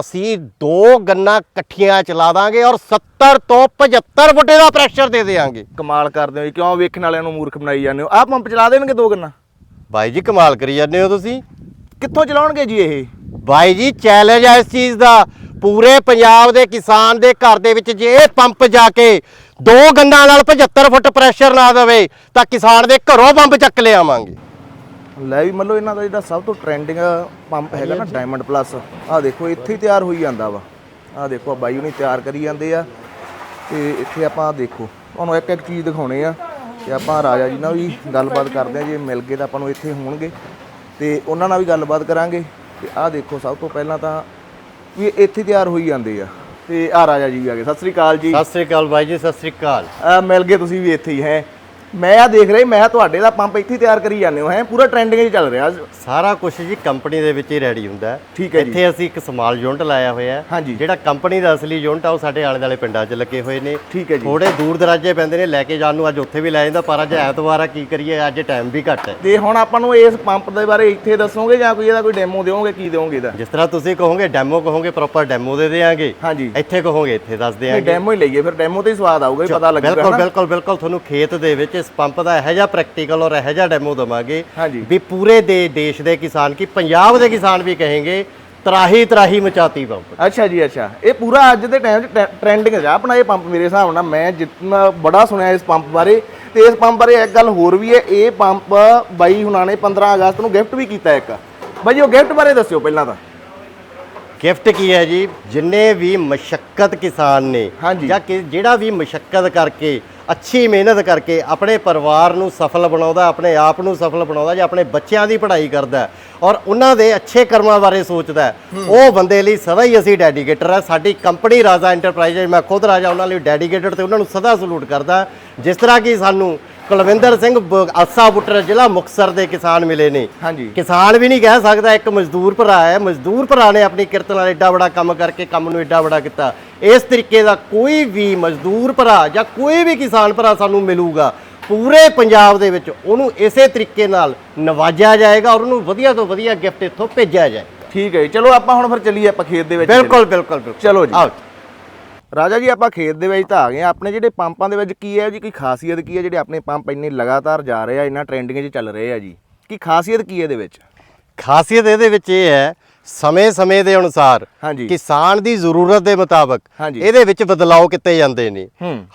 ਅਸੀਂ ਦੋ ਗੰਨਾ ਇਕੱਠੀਆਂ ਚਲਾ ਦਾਂਗੇ ਔਰ 70 ਤੋਂ 75 ਫੁੱਟੇ ਦਾ ਪ੍ਰੈਸ਼ਰ ਦੇ ਦੇਵਾਂਗੇ ਕਮਾਲ ਕਰਦੇ ਹੋ ਜੀ ਕਿਉਂ ਵੇਖਣ ਵਾਲਿਆਂ ਨੂੰ ਮੂਰਖ ਬਣਾਈ ਜਾਂਦੇ ਹੋ? ਆਹ ਪੰਪ ਚਲਾ ਦੇਣਗੇ ਦੋ ਗੰਨਾ? ਬਾਈ ਜੀ ਕਮਾਲ ਕਰੀ ਜਾਂਦੇ ਹੋ ਤੁਸੀਂ। ਕਿੱਥੋਂ ਚਲਾਉਣਗੇ ਜੀ ਇਹ? ਬਾਈ ਜੀ ਚੈਲੰਜ ਹੈ ਇਸ ਚੀਜ਼ ਦਾ। ਪੂਰੇ ਪੰਜਾਬ ਦੇ ਕਿਸਾਨ ਦੇ ਘਰ ਦੇ ਵਿੱਚ ਜੇ ਇਹ ਪੰਪ ਜਾ ਕੇ ਦੋ ਗੰਨਾਂ ਨਾਲ 75 ਫੁੱਟ ਪ੍ਰੈਸ਼ਰ ਨਾ ਦੇਵੇ ਤਾਂ ਕਿਸਾਨ ਦੇ ਘਰੋਂ ਪੰਪ ਚੱਕ ਲਿਆਵਾਂਗੇ। ਲੈ ਵੀ ਮੱਲੋ ਇਹਨਾਂ ਦਾ ਜਿਹੜਾ ਸਭ ਤੋਂ ਟ੍ਰੈਂਡਿੰਗ ਪੰਪ ਹੈਗਾ ਨਾ ਡਾਇਮੰਡ ਪਲੱਸ ਆਹ ਦੇਖੋ ਇੱਥੇ ਹੀ ਤਿਆਰ ਹੋਈ ਜਾਂਦਾ ਵਾ। ਆਹ ਦੇਖੋ ਆਹ ਬਾਈ ਉਹਨੇ ਤਿਆਰ ਕਰੀ ਜਾਂਦੇ ਆ। ਤੇ ਇੱਥੇ ਆਪਾਂ ਦੇਖੋ ਤੁਹਾਨੂੰ ਇੱਕ ਇੱਕ ਚੀਜ਼ ਦਿਖਾਉਣੇ ਆ। ਤੇ ਆਪਾਂ ਰਾਜਾ ਜੀ ਨਾਲ ਵੀ ਗੱਲਬਾਤ ਕਰਦੇ ਆ ਜੇ ਮਿਲ ਗਏ ਤਾਂ ਆਪਾਂ ਨੂੰ ਇੱਥੇ ਹੋਣਗੇ। ਤੇ ਉਹਨਾਂ ਨਾਲ ਵੀ ਗੱਲਬਾਤ ਕਰਾਂਗੇ। ਤੇ ਆਹ ਦੇਖੋ ਸਭ ਤੋਂ ਪਹਿਲਾਂ ਤਾਂ ਵੀ ਇੱਥੇ ਤਿਆਰ ਹੋਈ ਜਾਂਦੇ ਆ। ਤੇ ਆਹ ਰਾਜਾ ਜੀ ਵੀ ਆ ਗਏ। ਸਤਿ ਸ੍ਰੀ ਅਕਾਲ ਜੀ। ਸਤਿ ਸ੍ਰੀ ਅਕਾਲ ਬਾਈ ਜੀ ਸਤਿ ਸ੍ਰੀ ਅਕਾਲ। ਆ ਮਿਲ ਗਏ ਤੁਸੀਂ ਵੀ ਇੱਥੇ ਹੀ ਹੈ। ਮੈਂ ਆ ਦੇਖ ਰਹੀ ਮੈਂ ਤੁਹਾਡੇ ਦਾ ਪੰਪ ਇੱਥੇ ਤਿਆਰ ਕਰੀ ਜਾਂਦੇ ਹੋ ਹੈ? ਪੂਰਾ ਟ੍ਰੈਂਡਿੰਗ 'ਚ ਚੱਲ ਰਿਹਾ ਸਾਰਾ ਕੁਝ ਜੀ ਕੰਪਨੀ ਦੇ ਵਿੱਚ ਹੀ ਰੈਡੀ ਹੁੰਦਾ ਠੀਕ ਹੈ ਜੀ। ਇੱਥੇ ਅਸੀਂ ਇੱਕ ਸਮਾਲ ਯੂਨਿਟ ਲਾਇਆ ਹੋਇਆ ਹੈ। ਜਿਹੜਾ ਕੰਪਨੀ ਦਾ ਅਸਲੀ ਯੂਨਿਟ ਆ ਉਹ ਸਾਡੇ ਆਲੇ ਦੁਆਲੇ ਪਿੰਡਾਂ 'ਚ ਲੱਗੇ ਹੋਏ ਨੇ। ਠੀਕ ਹੈ ਜੀ। ਥੋੜੇ ਦੂਰ ਦਰਾਜੇ ਪੈਂਦੇ ਨੇ ਲੈ ਕੇ ਜਾਣ ਨੂੰ ਅੱਜ ਉੱਥੇ ਵੀ ਲੈ ਜਾਂਦਾ ਪਰ ਅੱਜ ਐਤਵਾਰ ਆ ਕੀ ਕਰੀਏ ਅੱਜ ਟਾਈਮ ਵੀ ਘੱਟ ਹੈ। ਤੇ ਹੁਣ ਆਪਾਂ ਨੂੰ ਇਸ ਪੰਪ ਦੇ ਬਾਰੇ ਇੱਥੇ ਦੱਸੋਗੇ ਜਾਂ ਕੋਈ ਇਹਦਾ ਕੋਈ ਡੈਮੋ ਦਿਓਗੇ ਕੀ ਦਿਓਗੇ ਇਹਦਾ? ਜਿਸ ਤਰ੍ਹਾਂ ਤੁਸੀਂ ਕਹੋਗੇ ਡੈਮੋ ਕਹੋਗੇ ਪ੍ਰੋਪਰ ਡੈਮੋ ਦੇ ਦੇਾਂਗੇ ਹਾਂਜੀ। ਇੱਥੇ ਕਹੋਗੇ ਇੱਥੇ ਦੱਸ ਦੇਾਂਗੇ ਡੈਮੋ ਹੀ ਲਈਏ ਫਿਰ ਡੈਮੋ ਤੇ ਹੀ ਸਵਾਦ ਆਊਗਾ ਪਤਾ ਲੱਗੂਗਾ ਬਿਲਕੁਲ ਬਿਲਕੁਲ ਬਿਲਕੁਲ ਤੁਹਾਨੂੰ ਖੇਤ ਦੇ ਵਿੱਚ ਇਸ ਪੰਪ ਦਾ ਇਹੋ ਜਿਹਾ ਪ੍ਰੈਕਟੀਕਲ ਔਰ ਇਹੋ ਜਿਹਾ ਡੈਮੋ ਦਵਾਂਗੇ ਵੀ ਪੂਰੇ ਦੇ ਦੇਸ਼ ਦੇ ਕਿਸਾਨ ਕੀ ਪੰਜਾਬ ਦੇ ਕਿਸਾਨ ਵੀ ਕहेंगे ਤਰਾਹੀ ਤਰਾਹੀ ਮਚਾਤੀ ਪੰਪ। ਅੱਛਾ ਜੀ ਅੱਛਾ। ਇਹ ਪੂਰਾ ਅੱਜ ਦੇ ਟਾਈਮ 'ਚ ਟ੍ਰੈਂਡਿੰਗ ਆ ਆਪਣਾ ਇਹ ਪੰਪ ਮੇਰੇ ਹਿਸਾਬ ਨਾਲ ਮੈਂ ਜਿੰਨਾ ਬੜਾ ਸੁਣਿਆ ਇਸ ਪੰਪ ਬਾਰੇ ਤੇ ਇਸ ਪੰਪ ਬਾਰੇ ਇੱਕ ਗੱਲ ਹੋਰ ਵੀ ਹੈ। ਇਹ ਪੰਪ ਬਾਈ ਹੁਣਾਂ ਨੇ 15 ਅਗਸਤ ਨੂੰ ਗਿਫਟ ਵੀ ਕੀਤਾ ਇੱਕ। ਬਾਈ ਉਹ ਗਿਫਟ ਬਾਰੇ ਦੱਸਿਓ ਪਹਿਲਾਂ ਤਾਂ। ਗਿਫਟ ਕੀ ਹੈ ਜੀ? ਜਿੰਨੇ ਵੀ ਮਸ਼ੱਕਤ ਕਿਸਾਨ ਨੇ ਹਾਂਜੀ। ਜਾਂ ਕਿ ਜਿਹੜਾ ਵੀ ਮਸ਼ੱਕਤ ਕਰਕੇ ਅੱਛੀ ਮਿਹਨਤ ਕਰਕੇ ਆਪਣੇ ਪਰਿਵਾਰ ਨੂੰ ਸਫਲ ਬਣਾਉਂਦਾ ਆਪਣੇ ਆਪ ਨੂੰ ਸਫਲ ਬਣਾਉਂਦਾ ਜਾਂ ਆਪਣੇ ਬੱਚਿਆਂ ਦੀ ਪੜ੍ਹਾਈ ਕਰਦਾ ਹੈ ਔਰ ਉਹਨਾਂ ਦੇ ਅੱਛੇ ਕਰਮਾਂ ਬਾਰੇ ਸੋਚਦਾ ਹੈ, ਉਹ ਬੰਦੇ ਲਈ ਸਦਾ ਹੀ ਅਸੀਂ ਡੈਡੀਕੇਟਰ ਹੈ ਸਾਡੀ ਕੰਪਨੀ ਰਾਜਾ ਇੰਟਰਪ੍ਰਾਈਜ਼ ਮੈਂ ਖੁਦ ਰਾਜਾ ਉਹਨਾਂ ਲਈ ਡੈਡੀਕੇਟਡ ਤੇ ਉਹਨਾਂ ਨੂੰ ਸਦਾ ਸਲੂਟ ਕਰਦਾ। ਜਿਸ ਤਰ੍ਹਾਂ ਕਿ ਸਾਨੂੰ ਕੁਲਵਿੰਦਰ ਸਿੰਘ ਬੁੱਟਰ ਜ਼ਿਲ੍ਹਾ ਮੁਕਤਸਰ ਦੇ ਕਿਸਾਨ ਮਿਲੇ ਨੇ। ਹਾਂਜੀ। ਕਿਸਾਨ ਵੀ ਨਹੀਂ ਕਹਿ ਸਕਦਾ ਇੱਕ ਮਜ਼ਦੂਰ ਭਰਾ ਹੈ। ਮਜ਼ਦੂਰ ਭਰਾ ਨੇ ਆਪਣੀ ਕਿਰਤ ਨਾਲ ਐਡਾ ਬੜਾ ਕੰਮ ਕਰਕੇ ਕੰਮ ਨੂੰ ਐਡਾ ਬੜਾ ਕੀਤਾ। ਇਸ ਤਰੀਕੇ ਦਾ ਕੋਈ ਵੀ ਮਜ਼ਦੂਰ ਭਰਾ ਜਾਂ ਕੋਈ ਵੀ ਕਿਸਾਨ ਭਰਾ ਸਾਨੂੰ ਮਿਲੂਗਾ ਪੂਰੇ ਪੰਜਾਬ ਦੇ ਵਿੱਚ ਉਹਨੂੰ ਇਸੇ ਤਰੀਕੇ ਨਾਲ ਨਵਾਜਿਆ ਜਾਏਗਾ ਔਰ ਉਹਨੂੰ ਵਧੀਆ ਤੋਂ ਵਧੀਆ ਗਿਫਟ ਇੱਥੋਂ ਭੇਜਿਆ ਜਾਏ। ਠੀਕ ਹੈ ਚਲੋ ਆਪਾਂ ਹੁਣ ਫਿਰ ਚੱਲੀਏ ਆਪਾਂ ਖੇਤ ਦੇ ਵਿੱਚ ਬਿਲਕੁਲ ਬਿਲਕੁਲ ਬਿਲਕੁਲ। ਚਲੋ ਜੀ। ਆਓ ਰਾਜਾ ਜੀ ਆਪਾਂ ਖੇਤ ਦੇ ਵਿੱਚ ਤਾਂ ਆ ਗਏ ਆ ਆਪਣੇ ਜਿਹੜੇ ਪੰਪਾਂ ਦੇ ਵਿੱਚ ਕੀ ਹੈ ਜੀ? ਕੋਈ ਖਾਸੀਅਤ ਕੀ ਹੈ? ਜਿਹੜੇ ਆਪਣੇ ਪੰਪ ਇੰਨੇ ਲਗਾਤਾਰ ਜਾ ਰਹੇ ਆ ਇੰਨਾ ਟ੍ਰੈਂਡਿੰਗ 'ਚ ਚੱਲ ਰਹੇ ਆ ਜੀ। ਕੀ ਖਾਸੀਅਤ ਕੀ ਹੈ ਇਹਦੇ ਵਿੱਚ? ਖਾਸੀਅਤ ਇਹਦੇ ਵਿੱਚ ਇਹ ਹੈ ਸਮੇਂ-ਸਮੇਂ ਦੇ ਅਨੁਸਾਰ ਹਾਂਜੀ। ਕਿਸਾਨ ਦੀ ਜ਼ਰੂਰਤ ਦੇ ਮੁਤਾਬਕ। ਇਹਦੇ ਵਿੱਚ ਬਦਲਾਅ ਕੀਤੇ ਜਾਂਦੇ ਨੇ।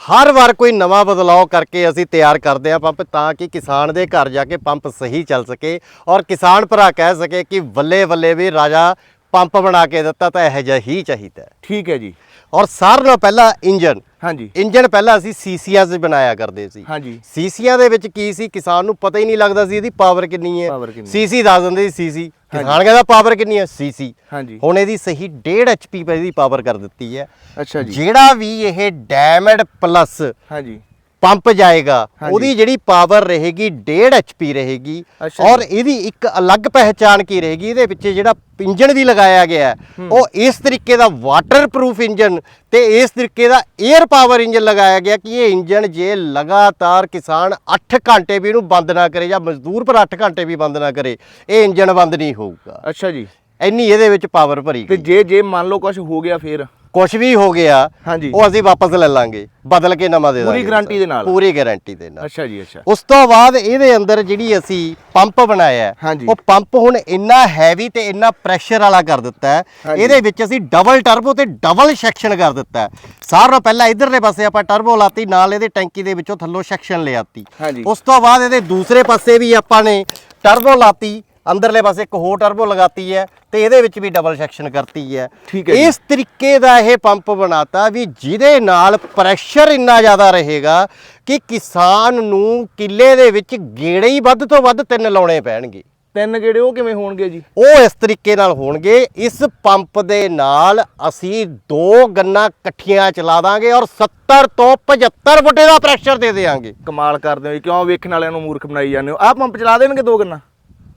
ਹਰ ਵਾਰ ਕੋਈ ਨਵਾਂ ਬਦਲਾਅ ਕਰਕੇ ਅਸੀਂ ਤਿਆਰ ਕਰਦੇ ਹਾਂ ਪੰਪ ਤਾਂ ਕਿ ਕਿਸਾਨ ਦੇ ਘਰ ਜਾ ਕੇ ਪੰਪ ਸਹੀ ਚੱਲ ਸਕੇ ਔਰ ਕਿਸਾਨ ਭਰਾ ਕਹਿ ਸਕੇ ਕਿ ਬੱਲੇ ਬੱਲੇ ਵੀ ਰਾਜਾ ਪੰਪ ਬਣਾ ਕੇ ਦਿੱਤਾ ਤਾਂ ਇਹੋ ਜਿਹਾ ਹੀ ਚਾਹੀਦਾ ਹੈ। ਠੀਕ ਹੈ ਜੀ। ਔਰ ਸਾਰਿਆਂ ਨਾਲੋਂ ਪਹਿਲਾਂ ਇੰਜਨ ਹਾਂਜੀ। ਇੰਜਨ ਪਹਿਲਾਂ ਅਸੀਂ ਸੀਸੀਆਂ 'ਚ ਬਣਾਇਆ ਕਰਦੇ ਸੀ। ਹਾਂਜੀ। ਸੀਸੀਆਂ ਦੇ ਵਿੱਚ ਕੀ ਸੀ? ਕਿਸਾਨ ਨੂੰ ਪਤਾ ਹੀ ਨਹੀਂ ਲੱਗਦਾ ਸੀ ਇਹਦੀ ਪਾਵਰ ਕਿੰਨੀ ਹੈ। Power ਕਿੰਨੀ ਹੈ। ਸੀਸੀ ਦੱਸ ਦਿੰਦੇ ਸੀ ਸੀਸੀ। ਕਿਸਾਨ ਕਹਿੰਦਾ ਪਾਵਰ ਕਿੰਨੀ ਹੈ? ਸੀਸੀ। ਹਾਂਜੀ। ਹੁਣ ਇਹਦੀ ਸਹੀ 1.5 ਐਚਪੀ ਪਰ ਇਹਦੀ ਪਾਵਰ ਕਰ ਦਿੱਤੀ ਹੈ। ਅੱਛਾ ਜੀ। ਜਿਹੜਾ ਵੀ ਇਹ ਡੈਮਡ ਪਲੱਸ ਹਾਂਜੀ। ਪੰਪ ਜਾਏਗਾ। ਉਹਦੀ ਜਿਹੜੀ ਪਾਵਰ ਰਹੇਗੀ 1.5 ਐਚਪੀ ਰਹੇਗੀ ਔਰ ਇਹਦੀ ਇੱਕ ਅਲੱਗ ਪਹਿਚਾਨ ਕੀ ਰਹੇਗੀ? ਇਹਦੇ ਪਿੱਛੇ ਜਿਹੜਾ ਇੰਜਨ ਵੀ ਲਗਾਇਆ ਗਿਆ ਉਹ ਇਸ ਤਰੀਕੇ ਦਾ ਵਾਟਰਪ੍ਰੂਫ ਇੰਜਨ ਤੇ ਇਸ ਤਰੀਕੇ ਦਾ 에ਅਰ ਪਾਵਰ ਇੰਜਨ ਲਗਾਇਆ ਗਿਆ ਕਿ ਇਹ ਇੰਜਨ ਜੇ ਲਗਾਤਾਰ ਕਿਸਾਨ 8 ਘੰਟੇ ਵੀ ਇਹਨੂੰ ਬੰਦ ਨਾ ਕਰੇ ਜਾਂ ਮਜ਼ਦੂਰ ਪਰ 8 ਘੰਟੇ ਵੀ ਬੰਦ ਨਾ ਕਰੇ ਇਹ ਇੰਜਨ ਬੰਦ ਨਹੀਂ ਹੋਊਗਾ। ਅੱਛਾ ਜੀ। ਇੰਨੀ ਇਹਦੇ ਵਿੱਚ ਪਾਵਰ ਭਰੀ ਤੇ ਜੇ ਜੇ ਮੰਨ ਲਓ ਕੁਝ ਹੋ ਗਿਆ ਫੇਰ? ਕੁਝ ਵੀ ਹੋ ਗਿਆ ਹਾਂਜੀ। ਉਹ ਅਸੀਂ ਵਾਪਸ ਲੈ ਲਾਂਗੇ ਬਦਲ ਕੇ ਨਵਾਂ ਦੇ ਪੂਰੀ ਦਾਂਗੇ ਗਾਰੰਟੀ ਦੇ ਨਾਲ? ਪੂਰੀ ਗਾਰੰਟੀ ਦੇ ਨਾਲ। ਅੱਛਾ ਜੀ ਅੱਛਾ। ਉਸ ਤੋਂ ਬਾਅਦ ਇਹਦੇ ਅੰਦਰ ਜਿਹੜੀ ਅਸੀਂ ਪੰਪ ਬਣਾਇਆ। ਉਹ ਪੰਪ ਹੁਣ ਇੰਨਾ ਹੈਵੀ ਤੇ ਇੰਨਾ ਪ੍ਰੈਸ਼ਰ ਵਾਲਾ ਕਰ ਦਿੱਤਾ ਹੈ। ਇਹਦੇ ਵਿੱਚ ਅਸੀਂ ਡਬਲ ਟਰਬੋ ਤੇ ਡਬਲ ਸੈਕਸ਼ਨ ਕਰ ਦਿੱਤਾ ਹੈ। ਸਾਰਿਆਂ ਨਾਲੋਂ ਪਹਿਲਾਂ ਇਧਰਲੇ ਪਾਸੇ ਆਪਾਂ ਟਰਬੋ ਲਾਤੀ ਨਾਲ ਇਹਦੇ ਟੈਂਕੀ ਦੇ ਵਿੱਚੋਂ ਥੱਲੋਂ ਸੈਕਸ਼ਨ ਲਿਆਤੀ। ਉਸ ਤੋਂ ਬਾਅਦ ਇਹਦੇ ਦੂਸਰੇ ਪਾਸੇ ਵੀ ਆਪਾਂ ਨੇ ਟਰਬੋ ਲਾਤੀ ਅੰਦਰਲੇ ਪਾਸੇ ਇੱਕ ਹੋਰ ਟਰਬੋ ਲਗਾਤੀ ਹੈ ਤੇ ਇਹਦੇ ਵਿੱਚ ਵੀ ਡਬਲ ਸੈਕਸ਼ਨ ਕਰਤੀ ਹੈ। ਠੀਕ ਹੈ। ਇਸ ਤਰੀਕੇ ਦਾ ਇਹ ਪੰਪ ਬਣਾਤਾ ਵੀ ਜਿਹਦੇ ਨਾਲ ਪ੍ਰੈਸ਼ਰ ਇੰਨਾ ਜ਼ਿਆਦਾ ਰਹੇਗਾ ਕਿ ਕਿਸਾਨ ਨੂੰ ਕਿੱਲੇ ਦੇ ਵਿੱਚ ਗੇੜੇ ਹੀ ਵੱਧ ਤੋਂ ਵੱਧ ਤਿੰਨ ਲਾਉਣੇ ਪੈਣਗੇ। ਤਿੰਨ ਗੇੜੇ ਉਹ ਕਿਵੇਂ ਹੋਣਗੇ ਜੀ? ਉਹ ਇਸ ਤਰੀਕੇ ਨਾਲ ਹੋਣਗੇ। ਇਸ ਪੰਪ ਦੇ ਨਾਲ ਅਸੀਂ ਦੋ ਗੰਨਾ ਇਕੱਠੀਆਂ ਚਲਾ ਦਾਂਗੇ ਔਰ 70 ਤੋਂ 75 ਫੁੱਟੇ ਦਾ ਪ੍ਰੈਸ਼ਰ ਦੇ ਦੇਵਾਂਗੇ ਕਮਾਲ ਕਰਦੇ ਹੋ ਕਿਉਂ ਵੇਖਣ ਵਾਲਿਆਂ ਨੂੰ ਮੂਰਖ ਬਣਾਈ ਜਾਂਦੇ ਹੋ? ਆਹ ਪੰਪ ਚਲਾ ਦੇਣਗੇ ਦੋ ਗੰਨਾ?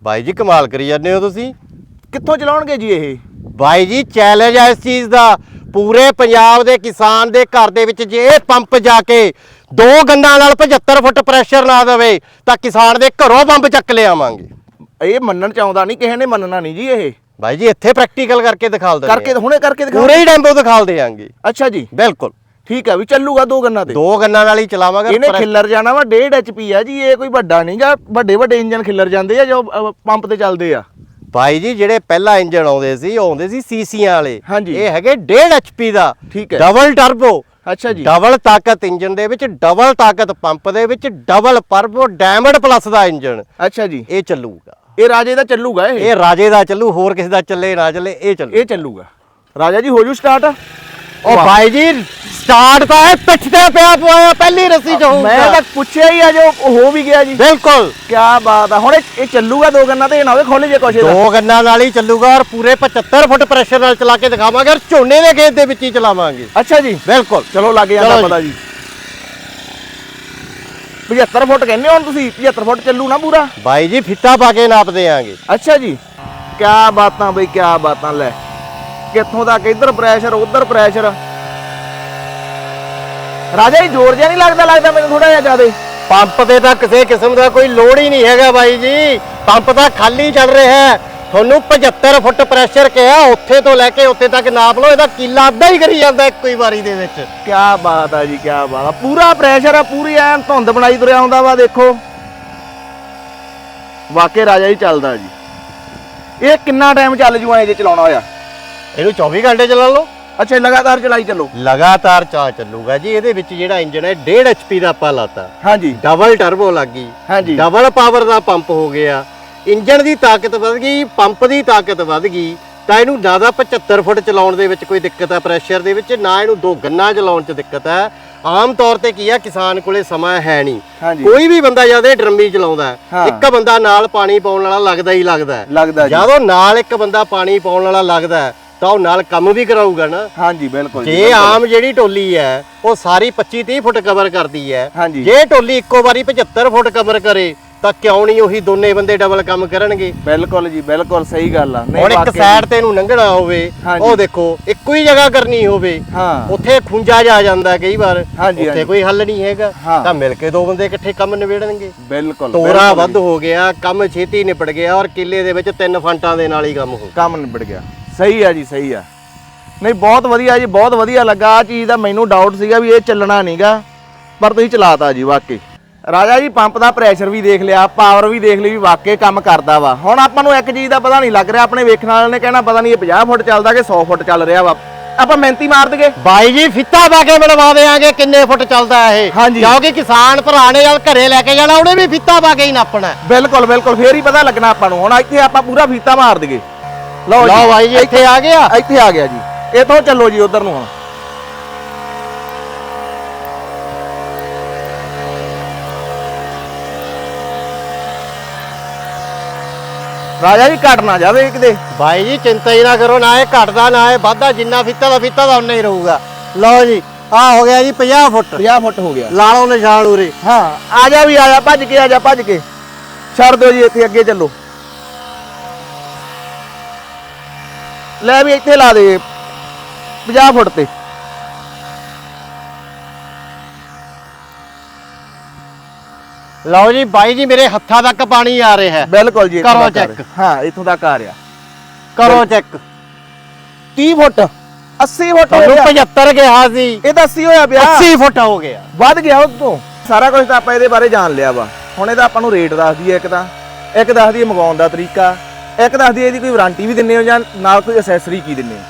ਬਾਈ ਜੀ ਕਮਾਲ ਕਰੀ ਜਾਂਦੇ ਹੋ ਤੁਸੀਂ। ਕਿੱਥੋਂ ਚਲਾਉਣਗੇ ਜੀ ਇਹ? ਬਾਈ ਜੀ ਚੈਲੰਜ ਹੈ ਇਸ ਚੀਜ਼ ਦਾ। ਪੂਰੇ ਪੰਜਾਬ ਦੇ ਕਿਸਾਨ ਦੇ ਘਰ ਦੇ ਵਿੱਚ ਜੇ ਇਹ ਪੰਪ ਜਾ ਕੇ ਦੋ ਗੰਨਾਂ ਨਾਲ 75 ਫੁੱਟ ਪ੍ਰੈਸ਼ਰ ਨਾ ਦੇਵੇ ਤਾਂ ਕਿਸਾਨ ਦੇ ਘਰੋਂ ਪੰਪ ਚੱਕ ਲਿਆਵਾਂਗੇ। ਇਹ ਮੰਨਣ ਚ ਆਉਂਦਾ ਨਹੀਂ ਕਿਸੇ ਨੇ ਮੰਨਣਾ ਨਹੀਂ ਜੀ ਇਹ। ਬਾਈ ਜੀ ਇੱਥੇ ਪ੍ਰੈਕਟੀਕਲ ਕਰਕੇ ਦਿਖਾਲ ਦਿੰਦੇ ਕਰਕੇ ਹੁਣੇ ਕਰਕੇ ਦਿਖਾ ਪੂਰੇ ਹੀ ਡੈਂਪੋ ਦਿਖਾਲ ਦੇਾਂਗੇ ਅੱਛਾ ਜੀ। ਬਿਲਕੁਲ। ਠੀਕ ਆ ਵੀ ਚੱਲੂਗਾ ਦੋ ਗੰਨਾਂ ਤੇ। ਦੋ ਗੰਨਾਂ ਨਾਲ ਹੀ ਚਲਾਵਾਂਗੇ ਇਹਨੇ ਖਿੱਲਰ ਜਾਣਾ ਵਾ 1.5 ਐਚਪੀ ਆ ਜੀ ਇਹ ਕੋਈ ਵੱਡਾ ਨਹੀਂਗਾ ਵੱਡੇ ਵੱਡੇ ਇੰਜਨ ਖਿੱਲਰ ਜਾਂਦੇ ਆ ਜੋ ਪੰਪ ਤੇ ਚੱਲਦੇ ਆ। ਬਾਈ ਜੀ ਜਿਹੜੇ ਪਹਿਲਾ ਇੰਜਨ ਆਉਂਦੇ ਸੀ ਉਹ ਆਉਂਦੇ ਸੀ ਸੀਸੀਆਂ ਵਾਲੇ। ਇਹ ਹੈਗੇ 1.5 ਐਚਪੀ ਦਾ। ਠੀਕ ਹੈ। Double turbo. ਅੱਛਾ ਜੀ। ਡਬਲ ਤਾਕਤ ਇੰਜਨ ਦੇ ਵਿੱਚ ਡਬਲ ਤਾਕਤ ਪੰਪ ਦੇ ਵਿੱਚ ਡਬਲ ਪਰਬੋ ਡਾਇਮੰਡ ਪਲੱਸ ਦਾ ਇੰਜਨ। ਅੱਛਾ ਜੀ। ਇਹ ਚੱਲੂਗਾ। ਇਹ ਰਾਜੇ ਦਾ ਚੱਲੂਗਾ ਇਹ? ਇਹ ਰਾਜੇ ਦਾ ਚੱਲੂ ਹੋਰ ਕਿਸੇ ਦਾ ਚੱਲੇ ਨਾ ਚੱਲੇ ਇਹ ਚੱਲੂ। ਇਹ ਚੱਲੂਗਾ। ਰਾਜਾ ਜੀ ਹੋ ਜੂ ਸਟਾਰਟ ਉਹ ਬਾਈ ਜੀ ਸਟਾਰਟ ਤਾਂ ਹੈ ਪਿੱਛ ਤੇ ਪਿਆ ਪੋਇਆ ਪਹਿਲੀ ਰੱਸੀ ਚ ਹੋਊਗਾ। ਮੈਂ ਤਾਂ ਪੁੱਛਿਆ ਹੀ ਆ ਜੋ ਹੋ ਵੀ ਗਿਆ ਜੀ। ਬਿਲਕੁਲ। ਕੀ ਬਾਤ ਆ। ਹੁਣ ਇਹ ਚੱਲੂਗਾ ਦੋ ਗੰਨਾਂ ਤੇ ਇਹ ਨਾ ਹੋਵੇ ਖੋਲੇ ਜੇ ਕੁਛ ਦੋ ਗੰਨਾਂ ਨਾਲ ਹੀ ਚੱਲੂਗਾ ਔਰ ਪੂਰੇ 75 ਫੁੱਟ ਪ੍ਰੈਸ਼ਰ ਨਾਲ ਚਲਾ ਕੇ ਦਿਖਾਵਾਂਗੇ ਔਰ ਝੋਨੇ ਦੇ ਖੇਤ ਦੇ ਵਿੱਚ ਹੀ ਚਲਾਵਾਂਗੇ। ਅੱਛਾ ਜੀ। ਬਿਲਕੁਲ। ਚਲੋ ਲੱਗ ਜਾਂਦਾ। ਪਤਾ ਜੀ। 75 ਫੁੱਟ ਕਹਿੰਦੇ ਹੋ ਹੁਣ ਤੁਸੀਂ 75 ਫੁੱਟ ਚੱਲੂ ਨਾ ਪੂਰਾ। ਬਾਈ ਜੀ ਫਿੱਟਾ ਪਾ ਕੇ ਨਾਪ ਦੇਾਂਗੇ ਅੱਛਾ ਜੀ। ਕੀ ਬਾਤਾਂ ਬਈ ਕੀ ਬਾਤਾਂ ਲੈ। ਕਿੱਥੋਂ ਤੱਕ? ਇੱਧਰ ਪ੍ਰੈਸ਼ਰ ਉੱਧਰ ਪ੍ਰੈਸ਼ਰ ਰਾਜਾ ਜੀ ਜ਼ੋਰ ਜਿਹਾ ਨਹੀਂ ਲੱਗਦਾ ਲੱਗਦਾ ਮੈਨੂੰ ਥੋੜਾ ਜਿਹਾ ਜ਼ਿਆਦੇ। ਪੰਪ ਤੇ ਤਾਂ ਕਿਸੇ ਕਿਸਮ ਦਾ ਕੋਈ ਲੋਡ ਹੀ ਨਹੀਂ ਹੈਗਾ ਬਾਈ ਜੀ। ਪੰਪ ਤਾਂ ਖਾਲੀ ਚੱਲ ਰਿਹਾ ਹੈ। ਤੁਹਾਨੂੰ 75 ਫੁੱਟ ਪ੍ਰੈਸ਼ਰ ਕਿਹਾ ਉੱਥੇ ਤੋਂ ਲੈ ਕੇ ਉੱਥੇ ਤੱਕ ਨਾਪ ਲਓ ਇਹਦਾ ਕੀਲਾ ਅੱਧਾ ਹੀ ਕਰੀ ਜਾਂਦਾ ਇੱਕੋ ਹੀ ਵਾਰੀ ਦੇ ਵਿੱਚ। ਕੀ ਬਾਤ ਆ ਜੀ ਕੀ ਬਾਤ ਆ। ਪੂਰਾ ਪ੍ਰੈਸ਼ਰ ਆ ਪੂਰੀ ਐਨ ਧੁੰਦ ਬਣਾਈ ਤੁਰਿਆ ਹੁੰਦਾ ਵਾ ਦੇਖੋ। ਵਾਕੇ ਰਾਜਾ ਜੀ ਚੱਲਦਾ ਜੀ। ਇਹ ਕਿੰਨਾ ਟਾਈਮ ਚੱਲ ਜੂ ਐ ਜੇ ਚਲਾਉਣਾ ਹੋਇਆ? ਇਹਨੂੰ 24 ਘੰਟੇ ਚਲਾ ਲਓ। ਅੱਛਾ ਇਹ ਲਗਾਤਾਰ ਚਲਾਈ ਚੱਲੋ। ਲਗਾਤਾਰ ਚਾ ਚੱਲੂਗਾ ਜੀ ਇਹਦੇ ਵਿੱਚ ਜਿਹੜਾ ਇੰਜਨ ਹੈ 1.5 ਐਚਪੀ ਦਾ ਆਪਾਂ ਲਾਤਾ। ਹਾਂਜੀ। ਡਬਲ ਟਰਬੋ ਲੱਗ ਗਈ। ਹਾਂਜੀ। ਡਬਲ ਪਾਵਰ ਦਾ ਪੰਪ ਹੋ ਗਿਆ। ਇੰਜਨ ਦੀ ਤਾਕਤ ਵਧ ਗਈ ਪੰਪ ਦੀ ਤਾਕਤ ਵਧ ਗਈ ਤਾਂ ਇਹਨੂੰ ਜ਼ਿਆਦਾ 75 ਫੁੱਟ ਚਲਾਉਣ ਦੇ ਵਿੱਚ ਕੋਈ ਦਿੱਕਤ ਹੈ ਪ੍ਰੈਸ਼ਰ ਦੇ ਵਿੱਚ ਨਾ ਇਹਨੂੰ ਦੋ ਗੰਨਾ ਚਲਾਉਣ 'ਚ ਦਿੱਕਤ ਹੈ ਆਮ ਤੌਰ ਤੇ ਕੀ ਆ ਕਿਸਾਨ ਕੋਲੇ ਸਮਾਂ ਹੈ ਨਹੀਂ। ਹਾਂਜੀ। ਕੋਈ ਵੀ ਬੰਦਾ ਜ਼ਿਆਦਾ ਡਰਮੀ ਚਲਾਉਂਦਾ ਹੈ, ਹਾਂ। ਇੱਕ ਬੰਦਾ ਨਾਲ ਪਾਣੀ ਪਾਉਣ ਵਾਲਾ ਲੱਗਦਾ ਹੀ ਲੱਗਦਾ ਹੈ। ਲੱਗਦਾ ਜੀ। ਜਦੋਂ ਨਾਲ ਇੱਕ ਬੰਦਾ ਪਾਣੀ ਪਾਉਣ ਵਾਲਾ ਲੱਗਦਾ ਹੈ, ਤਾਂ ਉਹ ਨਾਲ ਕੰਮ ਵੀ ਕਰਾਊਗਾ ਨਾ। ਹਾਂਜੀ ਬਿਲਕੁਲ ਜੀ ਜੇ ਆਮ ਜਿਹੜੀ ਟੋਲੀ ਹੈ ਉਹ ਸਾਰੀ 25 30 ਫੁੱਟ ਕਵਰ ਕਰਦੀ ਹੈ। ਹਾਂਜੀ। ਜੇ ਟੋਲੀ ਇੱਕੋ ਵਾਰੀ 75 ਫੁੱਟ ਕਵਰ ਕਰੇ ਤਾਂ ਕਿਉਂ ਨਹੀਂ ਉਹੀ ਦੋਨੇ ਬੰਦੇ ਡਬਲ ਕੰਮ ਕਰਨਗੇ? ਬਿਲਕੁਲ ਜੀ ਬਿਲਕੁਲ ਸਹੀ ਗੱਲ ਆ। ਹੁਣ ਇੱਕ ਵਾਕਿਆ ਸਾਈਡ ਤੇ ਇਹਨੂੰ ਲੰਘਣਾ ਹੋਵੇ ਹਾਂਜੀ। ਉਹ ਦੇਖੋ ਇੱਕੋ ਹੀ ਜਗ੍ਹਾ ਕਰਨੀ ਹੋਵੇ ਹਾਂ। ਉੱਥੇ ਖੁੰਝਾ ਜਾ ਜਾਂਦਾ ਕਈ ਵਾਰ। ਹਾਂਜੀ, ਉੱਥੇ ਹਾਂਜੀ। ਕੋਈ ਹੱਲ ਨਹੀਂ ਹੈਗਾ। ਹਾਂ। ਤਾਂ ਮਿਲ ਕੇ ਦੋ ਬੰਦੇ ਇਕੱਠੇ ਕੰਮ ਨਿਬੇੜਨਗੇ। ਬਿਲਕੁਲ ਤੋਰਾ ਬਿਲਕੁਲ ਵੱਧ ਹੋ ਗਿਆ ਕੰਮ ਛੇਤੀ ਨਿਪਟ ਗਿਆ ਔਰ ਕਿੱਲੇ ਦੇ ਵਿੱਚ ਤਿੰਨ ਫੰਟਾਂ ਦੇ ਨਾਲ ਹੀ ਕੰਮ ਹੋ ਗਿਆ। ਕੰਮ ਨਿਬੜ ਗਿਆ। ਸਹੀ ਆ ਜੀ ਸਹੀ ਆ। ਨਹੀਂ ਬਹੁਤ ਵਧੀਆ ਜੀ ਬਹੁਤ ਵਧੀਆ ਲੱਗਾ। ਆ ਚੀਜ਼ ਦਾ ਮੈਨੂੰ ਡਾਊਟ ਸੀਗਾ ਵੀ ਇਹ ਚੱਲਣਾ ਨਹੀਂਗਾ ਪਰ ਤੁਸੀਂ ਚਲਾਤਾ ਜੀ ਵਾਕਈ। ਰਾਜਾ ਜੀ ਪੰਪ ਦਾ ਪ੍ਰੈਸ਼ਰ ਵੀ ਦੇਖ ਲਿਆ ਪਾਵਰ ਵੀ ਦੇਖ ਲਈ ਵੀ ਵਾਕਈ ਕੰਮ ਕਰਦਾ ਵਾ। ਹੁਣ ਆਪਾਂ ਨੂੰ ਇੱਕ ਚੀਜ਼ ਦਾ ਪਤਾ ਨਹੀਂ ਲੱਗ ਰਿਹਾ ਆਪਣੇ ਵੇਖਣ ਵਾਲਿਆਂ ਨੇ ਕਹਿਣਾ ਪਤਾ ਨਹੀਂ ਇਹ 50 ਫੁੱਟ ਚੱਲਦਾ ਕਿ 100 ਫੁੱਟ ਚੱਲ ਰਿਹਾ ਵਾ। ਆਪਾਂ ਮਿਹਨਤੀ ਮਾਰ ਦਗੇ ਬਾਈ ਜੀ ਫਿੱਤਾ ਪਾ ਕੇ ਬਣਵਾ ਦੇਾਂਗੇ ਕਿੰਨੇ ਫੁੱਟ ਚੱਲਦਾ ਇਹ। ਹਾਂਜੀ। ਕਿਉਂਕਿ ਕਿਸਾਨ ਭਰਾ ਨੇ ਜਦ ਘਰੇ ਲੈ ਕੇ ਜਾਣਾ ਉਹਨੇ ਵੀ ਫਿੱਤਾ ਪਾ ਕੇ ਹੀ ਨਾਪਣਾ। ਬਿਲਕੁਲ ਬਿਲਕੁਲ ਫੇਰ ਹੀ ਪਤਾ ਲੱਗਣਾ ਆਪਾਂ ਨੂੰ। ਹੁਣ ਇੱਥੇ ਆਪਾਂ ਪੂਰਾ ਫੀਤਾ ਮਾਰ ਦਗੇ ਲਓ ਲਓ ਬਾਈ ਜੀ ਇੱਥੇ ਆ ਗਿਆ ਇੱਥੇ ਆ ਗਿਆ ਜੀ। ਇੱਥੋਂ ਚੱਲੋ ਜੀ ਉਧਰ ਨੂੰ ਹੁਣ। ਰਾਜਾ ਜੀ ਘਟ ਨਾ ਜਾਵੇ ਕਿਤੇ ਬਾਈ ਜੀ ਚਿੰਤਾ ਹੀ ਨਾ ਕਰੋ ਨਾ ਇਹ ਘਟਦਾ ਨਾ ਇਹ ਵੱਧਦਾ ਜਿੰਨਾ ਫਿੱਤਾ ਦਾ ਫਿੱਤਾ ਦਾ ਉਨਾ ਹੀ ਰਹੂਗਾ। ਲਓ ਜੀ ਆ ਹੋ ਗਿਆ ਜੀ 50 ਫੁੱਟ। 50 ਫੁੱਟ ਹੋ ਗਿਆ। ਲਾ ਲਓ ਨਿਸ਼ਾਨ ਉਰੇ। ਹਾਂ ਆ ਜਾ ਵੀ ਆ ਜਾ ਭੱਜ ਕੇ ਆ ਜਾ ਭੱਜ ਕੇ। ਛੱਡ ਦਿਓ ਜੀ ਇੱਥੇ ਅੱਗੇ ਚੱਲੋ। ਲੈ ਵੀ ਇੱਥੇ ਲਾ ਦੇ 50 ਫੁੱਟ ਤੇ। ਲਓ ਜੀ ਬਾਈ ਜੀ ਮੇਰੇ ਹੱਥਾਂ ਤੱਕ ਪਾਣੀ ਆ ਰਿਹਾ ਹੈ। ਬਿਲਕੁਲ ਜੀ ਇੱਥੋਂ ਕਰੋ ਤੱਕ ਆ check। ਰਿਹਾ। ਹਾਂ ਇੱਥੋਂ ਤੱਕ ਆ ਰਿਹਾ। ਕਰੋ ਚੈੱਕ। 30 ਫੁੱਟ 80 ਫੁੱਟ ਹੋ ਤੁਹਾਨੂੰ ਗਿਆ। 75 ਕਿਹਾ ਸੀ। ਇਹ ਤਾਂ 80 ਹੋਇਆ ਪਿਆ। 80 ਫੁੱਟ ਹੋ ਗਿਆ। ਵੱਧ ਗਿਆ ਉਹ ਤੋਂ ਸਾਰਾ ਕੁਝ ਤਾਂ ਆਪਾਂ ਇਹਦੇ ਬਾਰੇ ਜਾਣ ਲਿਆ ਵਾ। ਹੁਣ ਇਹਦਾ ਆਪਾਂ ਨੂੰ ਰੇਟ ਦੱਸ ਦਈਏ ਇੱਕ ਤਾਂ। ਇੱਕ ਦੱਸ ਦਈਏ ਮੰਗਾਉਣ ਦਾ ਤਰੀਕਾ। ਇੱਕ ਦੱਸ ਦਈਏ ਇਹਦੀ ਕੋਈ ਵਾਰੰਟੀ ਵੀ ਦਿੰਨੇ ਹੋ ਜਾਂ ਨਾਲ ਕੋਈ ਅਸੈਸਰੀ ਕੀ ਦਿੰਨੇ ਹੋ?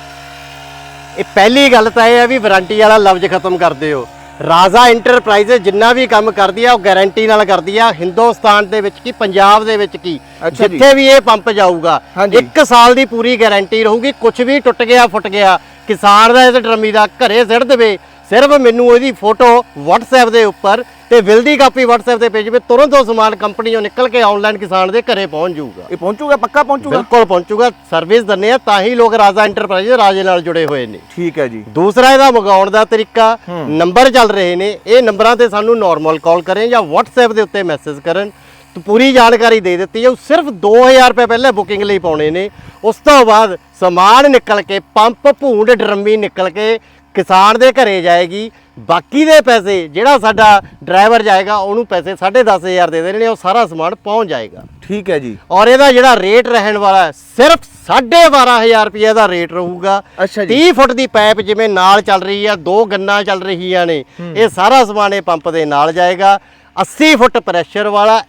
ਇਹ ਪਹਿਲੀ ਗੱਲ ਤਾਂ ਇਹ ਹੈ ਵੀ ਵਾਰੰਟੀ ਵਾਲਾ ਲਫ਼ਜ਼ ਖਤਮ ਕਰਦੇ ਹੋ। ਰਾਜ਼ਾ ਇੰਟਰਪ੍ਰਾਈਜ਼ ਜਿੰਨਾ ਵੀ ਕੰਮ ਕਰਦੀ ਆ ਉਹ ਗਾਰੰਟੀ ਨਾਲ ਕਰਦੀ ਆ। ਹਿੰਦੁਸਤਾਨ ਦੇ ਵਿੱਚ ਕੀ ਪੰਜਾਬ ਦੇ ਵਿੱਚ ਕੀ? ਅੱਛਾ ਜੀ। ਜਿੱਥੇ ਵੀ ਇਹ ਪੰਪ ਜਾਊਗਾ ਹਾਂਜੀ। ਇੱਕ ਸਾਲ ਦੀ ਪੂਰੀ ਗਾਰੰਟੀ ਰਹੂਗੀ। ਕੁਝ ਵੀ ਟੁੱਟ ਗਿਆ ਫੁੱਟ ਗਿਆ ਕਿਸਾਨ ਦਾ ਇਸ ਡਰਮੀ ਦਾ ਘਰੇ ਸਿੱਟ ਦੇਵੇ। ਸਿਰਫ ਮੈਨੂੰ ਉਹਦੀ ਫੋਟੋ WhatsApp ਦੇ ਉੱਪਰ ਤੇ ਬਿੱਲ ਦੀ ਕਾਪੀ WhatsApp ਤੇ ਭੇਜਵੇ ਤੁਰੰਤ ਉਹ ਸਮਾਨ ਕੰਪਨੀੋਂ ਨਿਕਲ ਕੇ ਆਨਲਾਈਨ ਕਿਸਾਨ ਦੇ ਘਰੇ ਪਹੁੰਚ ਜਾਊਗਾ। ਇਹ ਪਹੁੰਚੂਗਾ ਪੱਕਾ ਪਹੁੰਚੂਗਾ? ਬਿਲਕੁਲ ਪਹੁੰਚੂਗਾ ਸਰਵਿਸ ਦਿੰਨੇ ਆ ਤਾਂ ਹੀ ਲੋਕ ਰਾਜ਼ਾ ਇੰਟਰਪ੍ਰਾਈਜ਼ ਰਾਜੇ ਨਾਲ ਜੁੜੇ ਹੋਏ ਨੇ। ਠੀਕ ਹੈ ਜੀ। ਦੂਸਰਾ ਇਹਦਾ ਮੰਗਾਉਣ ਦਾ ਤਰੀਕਾ ਨੰਬਰ ਚੱਲ ਰਹੇ ਨੇ ਇਹ ਨੰਬਰਾਂ ਤੇ ਸਾਨੂੰ ਨਾਰਮਲ ਕਾਲ ਕਰੇ ਜਾਂ WhatsApp ਦੇ ਉੱਤੇ ਮੈਸੇਜ ਕਰਨ। ਤਾਂ ਪੂਰੀ ਜਾਣਕਾਰੀ ਦੇ ਦਿੱਤੀ ਜਾਊ ਸਿਰਫ 2000 ਰੁਪਏ ਪਹਿਲੇ ਬੁਕਿੰਗ ਲਈ ਪਾਉਣੇ ਨੇ। ਉਸ ਤੋਂ ਬਾਅਦ ਸਮਾਨ ਨਿਕਲ ਕੇ ਪੰਪ ਭੂੰਡ ਡਰਮੀ ਨਿਕਲ ਕੇ ਕਿਸਾਨ ਦੇ ਘਰੇ ਜਾਏਗੀ ਬਾਕੀ ਦੇ ਪੈਸੇ ਜਿਹੜਾ ਸਾਡਾ ਡਰਾਈਵਰ ਜਾਏਗਾ ਉਹਨੂੰ ਪੈਸੇ 10500 ਦੇ ਦੇਣੇ ਉਹ ਸਾਰਾ ਸਮਾਨ ਪਹੁੰਚ ਜਾਏਗਾ। ਠੀਕ ਹੈ ਜੀ। ਔਰ ਇਹਦਾ ਜਿਹੜਾ ਰੇਟ ਰਹਿਣ ਵਾਲਾ ਹੈ, ਸਿਰਫ 12500 ਰੁਪਏ ਦਾ ਰੇਟ ਰਹੂਗਾ। ਅੱਛਾ ਜੀ। 30 ਫੁੱਟ ਦੀ ਪਾਈਪ ਜਿਵੇਂ ਨਾਲ ਚੱਲ ਰਹੀ ਆ ਦੋ ਗੰਨਾਂ ਚੱਲ ਰਹੀਆਂ ਨੇ ਇਹ ਸਾਰਾ ਸਮਾਨ ਇਹ ਪੰਪ ਦੇ ਨਾਲ ਜਾਏਗਾ। 80 ਫੁੱਟ ਪ੍ਰੈਸ਼ਰ ਵਾਲਾ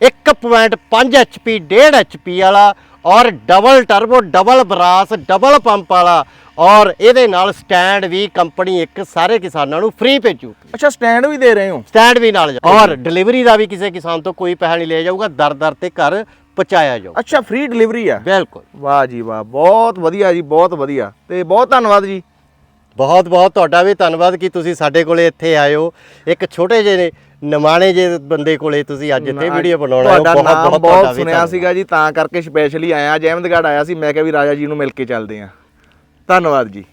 1.5 HP 1.5 HP ਵਾਲਾ ਔਰ double turbo double brass double pump ਵਾਲਾ। ਔਰ ਇਹਦੇ ਨਾਲ ਸਟੈਂਡ ਵੀ ਕੰਪਨੀ ਇੱਕ ਸਾਰੇ ਕਿਸਾਨਾਂ ਨੂੰ ਫ੍ਰੀ ਭੇਜੂ। ਅੱਛਾ ਸਟੈਂਡ ਵੀ ਦੇ ਰਹੇ ਹੋ? ਸਟੈਂਡ ਵੀ ਨਾਲ। ਔਰ ਡਿਲੀਵਰੀ ਦਾ ਵੀ ਕਿਸੇ ਕਿਸਾਨ ਤੋਂ ਕੋਈ ਪੈਸਾ ਨਹੀਂ ਲਿਆ ਜਾਊਗਾ ਦਰ ਦਰ ਤੇ ਘਰ ਪਹੁੰਚਾਇਆ ਜਾਊ। ਅੱਛਾ ਫ੍ਰੀ ਡਿਲੀਵਰੀ ਆ? ਬਿਲਕੁਲ। ਵਾਹ ਜੀ ਵਾਹ ਬਹੁਤ ਵਧੀਆ ਜੀ ਬਹੁਤ ਵਧੀਆ। ਤੇ ਬਹੁਤ ਧੰਨਵਾਦ ਜੀ। ਬਹੁਤ ਬਹੁਤ ਤੁਹਾਡਾ ਵੀ ਧੰਨਵਾਦ ਕਿ ਤੁਸੀਂ ਸਾਡੇ ਕੋਲੇ ਇੱਥੇ ਹੋ। ਇੱਕ ਛੋਟੇ ਜਿਹੇ ਨਿਮਾਣੇ ਜਿਹੇ ਬੰਦੇ ਕੋਲੇ ਤੁਸੀਂ ਅੱਜ ਇੱਥੇ ਵੀਡੀਓ ਬਣਾਉਣਾ ਹੈ। ਤੁਹਾਡਾ ਬਹੁਤ ਵੀ ਸੁਣਿਆ। ਸੀਗਾ ਜੀ ਤਾਂ ਕਰਕੇ ਸਪੈਸ਼ਲੀ ਆਇਆ ਜੈਮਦਗੜ ਆਇਆ ਸੀ ਮੈਂ ਕਿਹਾ ਵੀ ਰਾਜਾ ਜੀ ਨੂੰ ਮਿਲ ਕੇ ਚੱਲਦੇ ਆਂ ਧੰਨਵਾਦ ਜੀ।